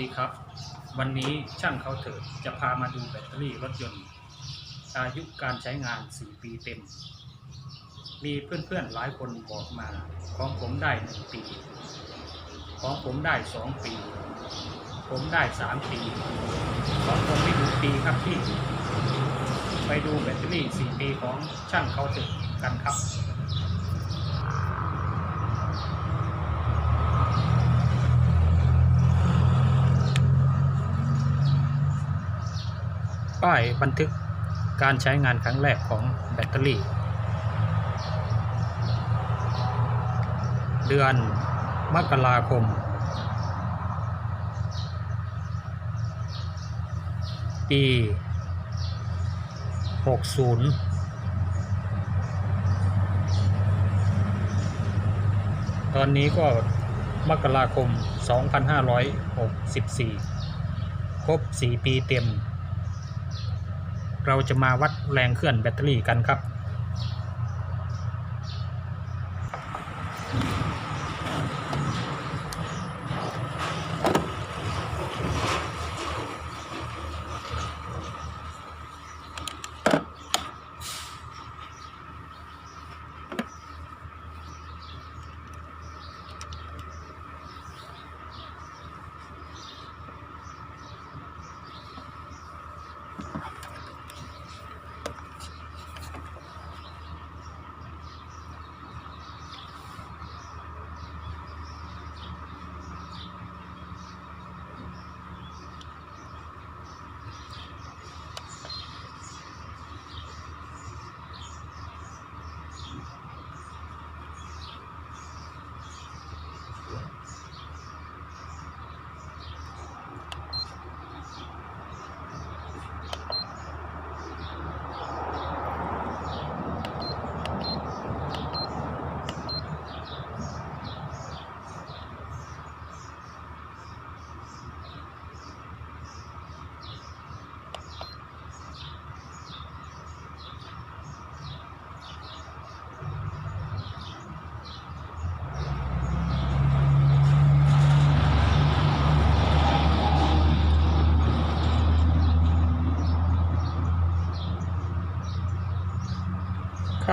ดีครับ วันนี้ช่างเขาเถิดจะพามาดูแบตเตอรี่รถยนต์ อายุการใช้งาน 4 ปีเต็ม มีเพื่อนๆหลายคนบอกมา ของผมได้ 1 ปี ของผมได้ 2 ปี ผมได้ 3 ปี ของผมไม่ถึงปีครับพี่ ไปดูแบตเตอรี่ 4 ปีของช่างเขาเถิดกันครับ ป้ายบันทึกการใช้งานครั้งแรกของแบตเตอรี่ เดือนมกราคม ปี 60ตอนนี้ก็มกราคม 2564 ครบ 4 ปีเต็ม เราจะมาวัดแรงเคลื่อนแบตเตอรี่กันครับ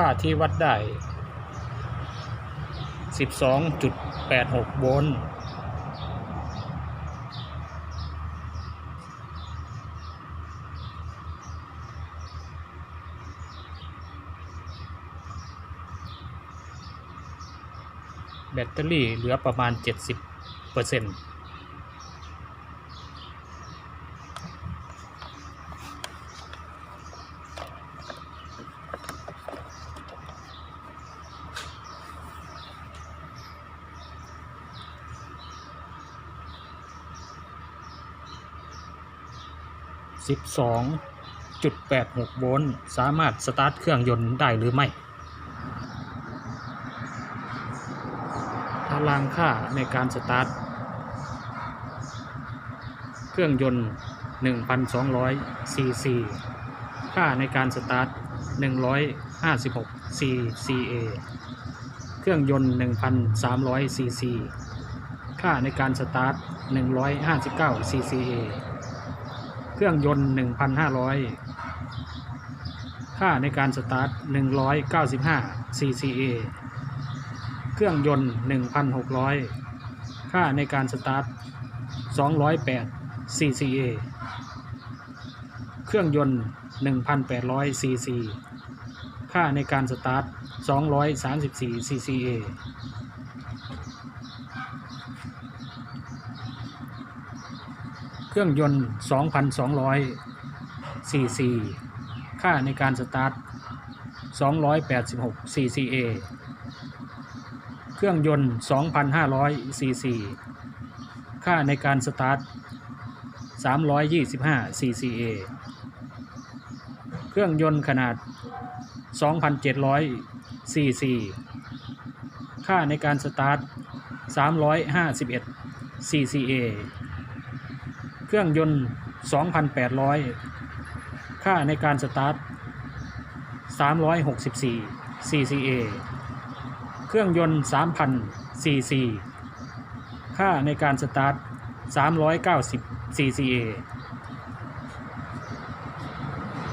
ค่าที่วัดได้ 12.86 โวลต์แบตเตอรี่เหลือประมาณ 70เปอร์เซ็นต์ 12.86 โวลต์สามารถสตาร์ทเครื่องยนต์ได้หรือไม่ ตารางค่าในการสตาร์ท เครื่องยนต์ 1,200 ซีซี ค่าในการสตาร์ท 156 CCA เครื่องยนต์ 1,300 ซีซี ค่าในการสตาร์ท 159 CCA เครื่องยนต์ 1,500 ค่าในการสตาร์ท 195 CCA เครื่องยนต์ 1,600 ค่าในการสตาร์ท 208 CCA เครื่องยนต์ 1,800 CC ค่าในการสตาร์ท 234 CCA เครื่องยนต์ 2,200 cc ค่าในการสตาร์ท 286 cca เครื่องยนต์ 2,500 cc ค่าในการสตาร์ท 325 cca เครื่องยนต์ขนาด 2,700 cc ค่าในการสตาร์ท 351 cca เครื่องยนต์ 2,800 ค่าในการสตาร์ท 364 cca เครื่องยนต์ 3,000 cc ค่าในการสตาร์ท 390 cca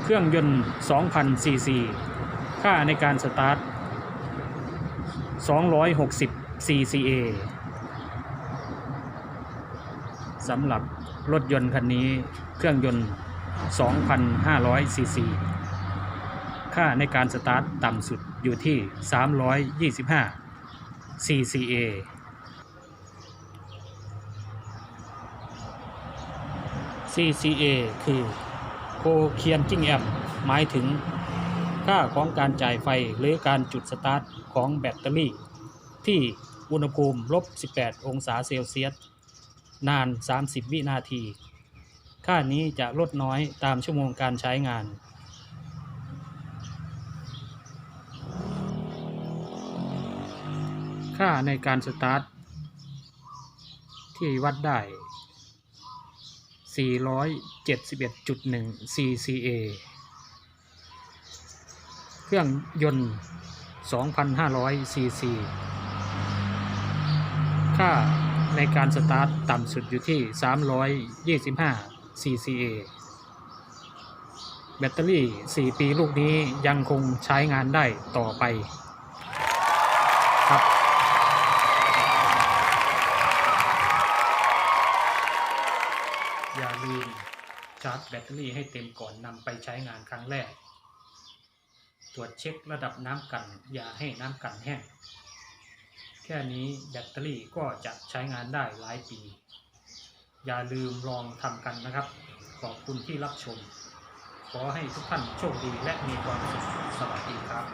เครื่องยนต์ 2,000 cc ค่าในการสตาร์ท 260 cca สำหรับ รถยนต์คันนี้เครื่องยนต์ 2,500 cc ค่าในการสตาร์ทต่ำสุดอยู่ที่ 325 cca CCA คือ c o c a n g i n g Amp หมายถึงค่าของการจ่ายไฟหรือการจุดสตาร์ทของแบตเตอรี่ ที่อุณหภูมิลบ 18 องศาเซลเซียส นาน 30 วินาที ค่านี้จะลดน้อยตามชั่วโมงการใช้งาน ค่าในการสตาร์ท ที่วัดได้ 471.1 cca เครื่องยนต์ 2,500 cc ค่า ในการสตาร์ทต่ำสุดอยู่ที่ 325 cca แบตเตอรี่ 4 ปีลูกนี้ยังคงใช้งานได้ต่อไปครับอย่าลืมชาร์จแบตเตอรี่ให้เต็มก่อนนำไปใช้งานครั้งแรก ตรวจเช็คระดับน้ำกัน อย่าให้น้ำกันแห้ง แค่นี้แบตเตอรี่ก็จะใช้งานได้หลายปี อย่าลืมลองทำกันนะครับ ขอบคุณที่รับชม ขอให้ทุกท่านโชคดีและมีความสุขสวัสดีครับ